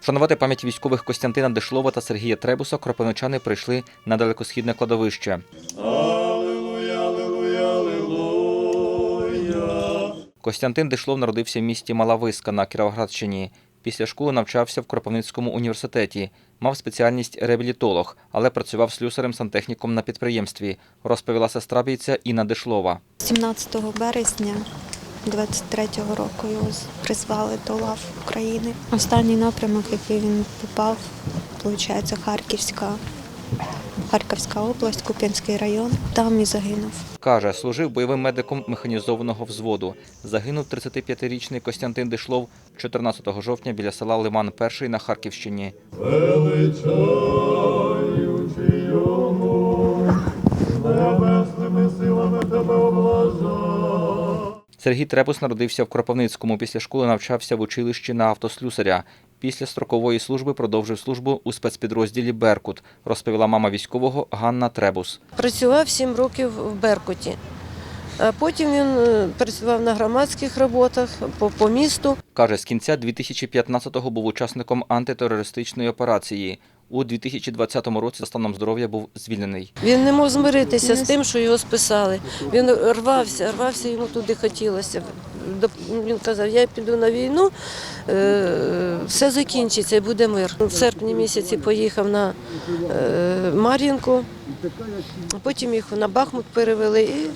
Вшанувати пам'ять військових Костянтина Дешлова та Сергія Требуса кропивничани прийшли на далекосхідне кладовище. Костянтин Дешлов народився в місті Малависка на Кіровоградщині. Після школи навчався в Кропивницькому університеті. Мав спеціальність реабілітолог, але працював слюсарем-сантехніком на підприємстві, розповіла сестра бійця Інна Дешлова. 17 березня 23-го року його призвали до лав України. Останній напрямок, в який він попав, виходить, Харківська, Харківська область, Куп'янський район. Там і загинув. Каже, служив бойовим медиком механізованого взводу. Загинув 35-річний Костянтин Дешлов 14 жовтня біля села Лиман Перший на Харківщині. величаючи Сергій Требус народився в Кропивницькому. Після школи навчався в училищі на автослюсаря. Після строкової служби продовжив службу у спецпідрозділі Беркут, розповіла мама військового Ганна Требус. Працював 7 років в Беркуті. А потім він е, працював на громадських роботах по, по місту. Каже, з кінця 2015-го був учасником антитерористичної операції. У 2020 році за станом здоров'я був звільнений. Він не мог змиритися з тим, що його списали. Він рвався, рвався, йому туди хотілося. Він казав, я піду на війну, е, все закінчиться буде мир. В серпні місяці поїхав на е, Мар'їнку, потім їх на Бахмут перевели і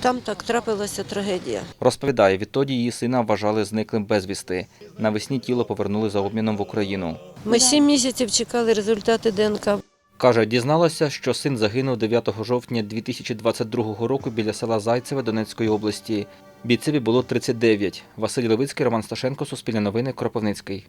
там так трапилася трагедія. Розповідає, відтоді її сина вважали зниклим безвісти. Навесні тіло повернули за обміном в Україну. Ми сім місяців чекали результати ДНК. Каже, дізналася, що син загинув 9 жовтня 2022 року біля села Зайцеве Донецької області. Бійцеві було 39. Василь Левицький, Роман Сташенко, Суспільне новини, Кропивницький.